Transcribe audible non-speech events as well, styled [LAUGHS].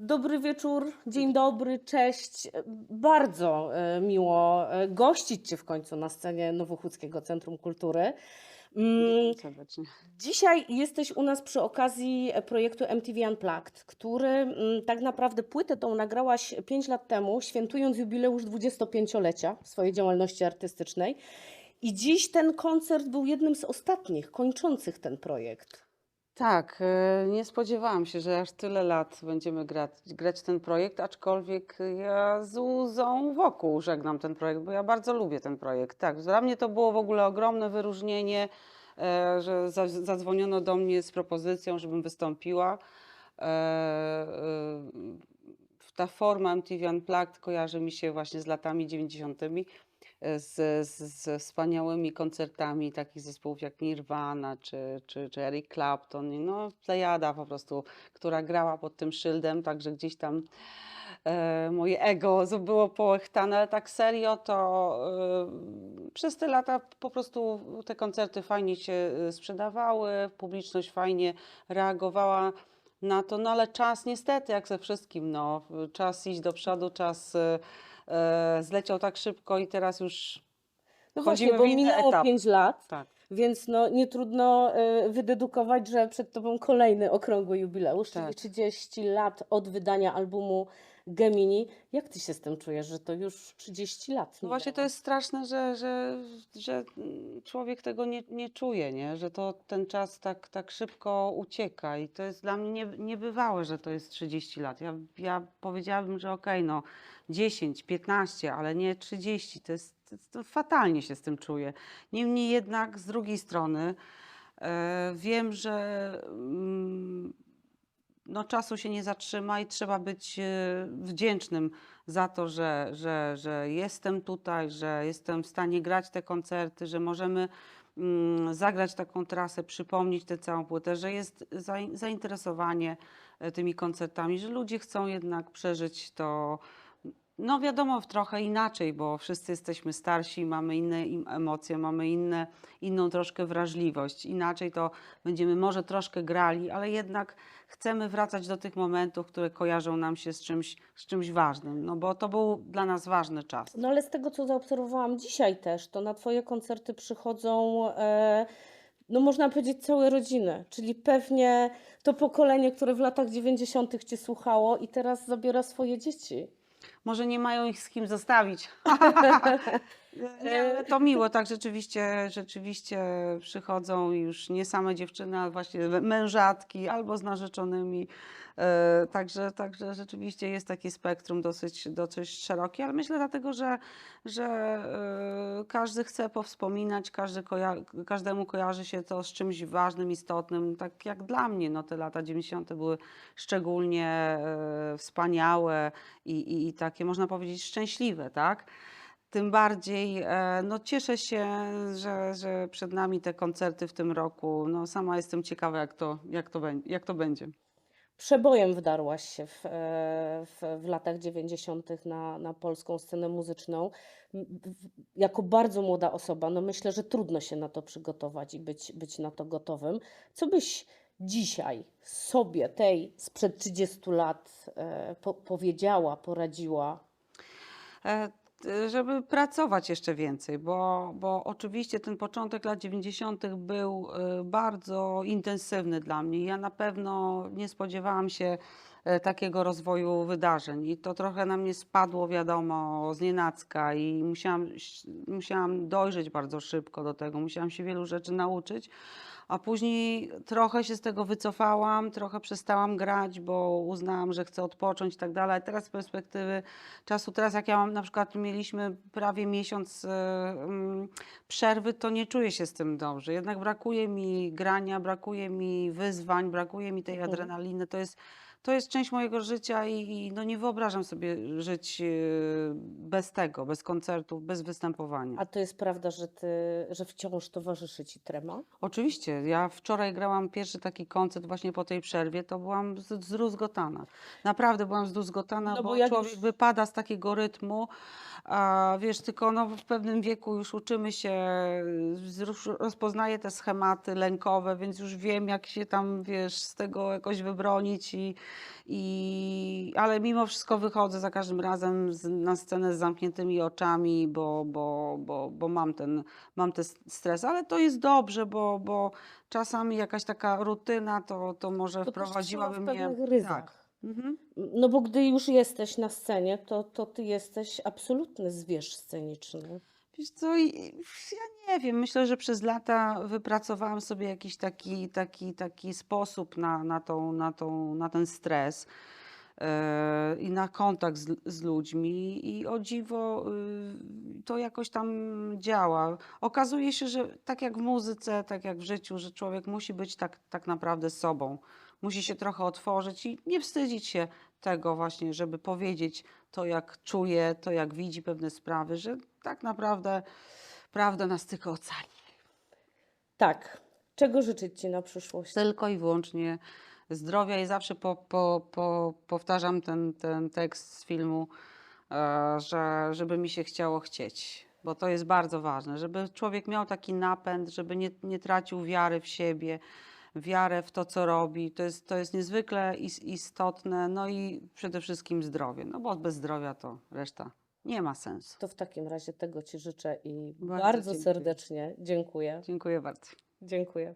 Dobry wieczór, dzień dobry, cześć. Bardzo e, miło e, gościć Cię w końcu na scenie Nowochódzkiego Centrum Kultury. Mm, Serdecznie. Dzisiaj jesteś u nas przy okazji projektu MTV Unplugged, który mm, tak naprawdę płytę tą nagrałaś 5 lat temu, świętując jubileusz 25-lecia swojej działalności artystycznej. I dziś ten koncert był jednym z ostatnich, kończących ten projekt. Tak, e, nie spodziewałam się, że aż tyle lat będziemy grać, grać ten projekt, aczkolwiek ja z łzą wokół żegnam ten projekt, bo ja bardzo lubię ten projekt. Tak, dla mnie to było w ogóle ogromne wyróżnienie, e, że za- zadzwoniono do mnie z propozycją, żebym wystąpiła. E, Ta forma MTV Unplugged kojarzy mi się właśnie z latami 90. z, z, ze wspaniałymi koncertami takich zespołów jak Nirvana czy, czy, czy Eric Clapton. No, plejada po prostu, która grała pod tym szyldem, także gdzieś tam e, moje ego z- było połechtane, ale tak serio to e, przez te lata po prostu te koncerty fajnie się e, sprzedawały, publiczność fajnie reagowała na to, no ale czas niestety, jak ze wszystkim, no, czas iść do przodu, czas e, e, zleciał tak szybko i teraz już No Wchodzimy właśnie, bo w inny minęło etap. 5 lat. tak. Więc no, nie trudno y, wydedukować, że przed Tobą kolejny okrągły jubileusz, czyli Tak. 30 lat od wydania albumu Gemini. Jak Ty się z tym czujesz, że to już 30 lat No właśnie to jest straszne, że, że, że mm, człowiek tego nie, nie czuje, nie? że to ten czas tak, tak szybko ucieka i to jest dla mnie nie, niebywałe, że to jest 30 lat. Ja, ja powiedziałabym, że okej, no 10, 15, ale nie 30. To jest, to, fatalnie się z tym czuję. Niemniej jednak z drugiej strony e, wiem, że mm, no, czasu się nie zatrzyma i trzeba być e, wdzięcznym za to, że, że, że jestem tutaj, że jestem w stanie grać te koncerty, że możemy mm, zagrać taką trasę, przypomnieć tę całą płytę, że jest zain- zainteresowanie e, tymi koncertami, że ludzie chcą jednak przeżyć to. No wiadomo, trochę inaczej, bo wszyscy jesteśmy starsi, mamy inne emocje, mamy inne, inną troszkę wrażliwość. Inaczej to będziemy może troszkę grali, ale jednak chcemy wracać do tych momentów, które kojarzą nam się z czymś, z czymś ważnym, no bo to był dla nas ważny czas. No ale z tego, co zaobserwowałam dzisiaj też, to na Twoje koncerty przychodzą, e, no można powiedzieć, całe rodziny. Czyli pewnie to pokolenie, które w latach 90. Cię słuchało i teraz zabiera swoje dzieci. Może nie mają ich z kim zostawić. [LAUGHS] Nie, ale to miło, tak rzeczywiście, rzeczywiście przychodzą już nie same dziewczyny, ale właśnie mężatki albo z narzeczonymi. E, Także, także rzeczywiście jest takie spektrum dosyć, dosyć szerokie, ale myślę dlatego, że, że e, każdy chce powspominać, każdy koja- każdemu kojarzy się to z czymś ważnym, istotnym, tak jak dla mnie. No, te lata 90. były szczególnie e, wspaniałe i, i, i takie, można powiedzieć, szczęśliwe, tak? Tym bardziej e, no, cieszę się, że, że przed nami te koncerty w tym roku. No, sama jestem ciekawa, jak to, jak to, bę- jak to będzie. Przebojem wdarłaś się w, e, w, w latach 90. Na, na polską scenę muzyczną. M- w- Jako bardzo młoda osoba, no myślę, że trudno się na to przygotować i być, być na to gotowym. Co byś dzisiaj sobie, tej sprzed 30 lat, e, po, powiedziała, poradziła? E, Żeby pracować jeszcze więcej, bo, bo oczywiście ten początek lat 90. był e, bardzo intensywny dla mnie. Ja na pewno nie spodziewałam się takiego rozwoju wydarzeń i to trochę na mnie spadło, wiadomo, z nienacka i musiałam, musiałam dojrzeć bardzo szybko do tego, musiałam się wielu rzeczy nauczyć. A później trochę się z tego wycofałam, trochę przestałam grać, bo uznałam, że chcę odpocząć i tak dalej. Teraz z perspektywy czasu, teraz jak ja mam, na przykład mieliśmy prawie miesiąc e, mm, przerwy, to nie czuję się z tym dobrze. Jednak brakuje mi grania, brakuje mi wyzwań, brakuje mi tej Mhm. adrenaliny. To jest, to jest część mojego życia i, i no nie wyobrażam sobie żyć e, bez tego, bez koncertów, bez występowania. A to jest prawda, że, ty, że wciąż towarzyszy ci trema? Oczywiście, ja wczoraj grałam pierwszy taki koncert właśnie po tej przerwie, to byłam z- zdruzgotana. Naprawdę byłam zdruzgotana, No bo bo jak człowiek już- wypada z takiego rytmu, a wiesz, tylko no w pewnym wieku już uczymy się, już rozpoznaję te schematy lękowe, więc już wiem jak się tam, wiesz, z tego jakoś wybronić i, I, ale mimo wszystko wychodzę za każdym razem z, na scenę z zamkniętymi oczami, bo, bo, bo, bo mam, ten, mam ten stres, ale to jest dobrze, bo, bo czasami jakaś taka rutyna to, to może To wprowadziłaby mnie. Tak. Mhm. No bo gdy już jesteś na scenie, to, to ty jesteś absolutny zwierz sceniczny. Wiesz co, ja nie wiem, myślę, że przez lata wypracowałam sobie jakiś taki, taki, taki sposób na, na, tą, na, tą, na ten stres e, i na kontakt z, z ludźmi i o dziwo y, to jakoś tam działa. Okazuje się, że tak jak w muzyce, tak jak w życiu, że człowiek musi być tak, tak naprawdę sobą. Musi się trochę otworzyć i nie wstydzić się tego właśnie, żeby powiedzieć to, jak czuje, to, jak widzi pewne sprawy, że tak naprawdę prawda nas tylko ocali. Tak. Czego życzyć ci na przyszłość? Tylko i wyłącznie zdrowia i zawsze po, po, po, powtarzam ten, ten tekst z filmu, e, że żeby mi się chciało chcieć, bo to jest bardzo ważne, żeby człowiek miał taki napęd, żeby nie, nie tracił wiary w siebie, wiarę w to, co robi. To jest, to jest niezwykle is- istotne, no i przede wszystkim zdrowie, no bo bez zdrowia to reszta nie ma sensu. To w takim razie tego ci życzę i Bardzo bardzo dziękuję. serdecznie dziękuję. Dziękuję bardzo. Dziękuję.